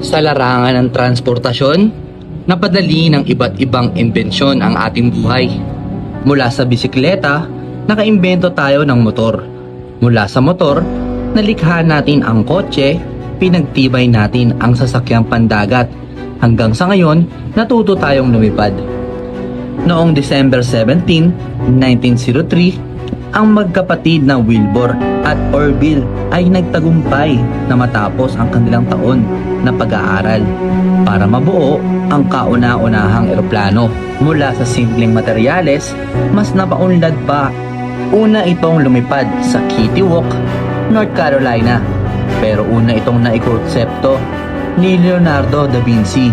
Sa larangan ng transportasyon, napadali ng iba't ibang imbensyon ang ating buhay. Mula sa bisikleta, nakaimbento tayo ng motor. Mula sa motor, nalikha natin ang kotse, pinagtibay natin ang sasakyang pandagat. Hanggang sa ngayon, natuto tayong lumipad. Noong December 17, 1903, ang magkapatid na Wilbur at Orville ay nagtagumpay na matapos ang kanilang taon na pag-aaral para mabuo ang kauna-unahang eroplano. Mula sa simpleng materyales, mas napaunlad pa. Una itong lumipad sa Kitty Walk, North Carolina. Pero una itong naikonsepto ni Leonardo da Vinci.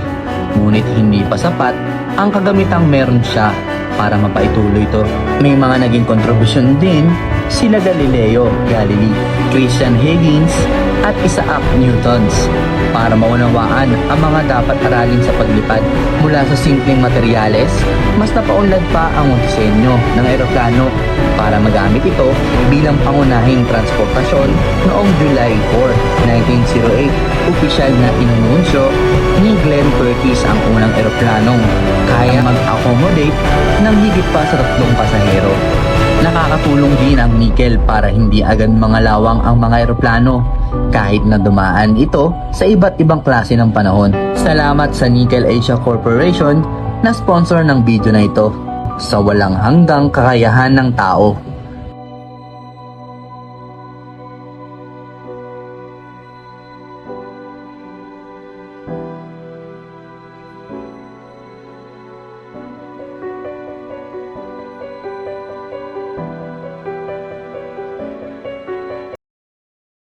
Ngunit hindi pa sapat ang kagamitang meron siya para mapaituloy ito. May mga naging kontribusyon din sila Galileo Galilei, Christian Higgins at Isaac Newtons para maunawaan ang mga dapat aralin sa paglipad mula sa simpleng materyales, mas napaunlad pa ang disenyo ng eroplano para magamit ito bilang pangunahing transportasyon noong July 4, 1908. Opisyal na inununsyo ni Glenn Curtis ang unang eroplanong kaya mag-accommodate ng higit pa sa tatlong pasahero. Nakakatulong din ang nickel para hindi agad mga lawang ang mga eroplano kahit na dumaan ito sa iba't ibang klase ng panahon. Salamat sa Nickel Asia Corporation na sponsor ng video na ito sa walang hanggang kakayahan ng tao.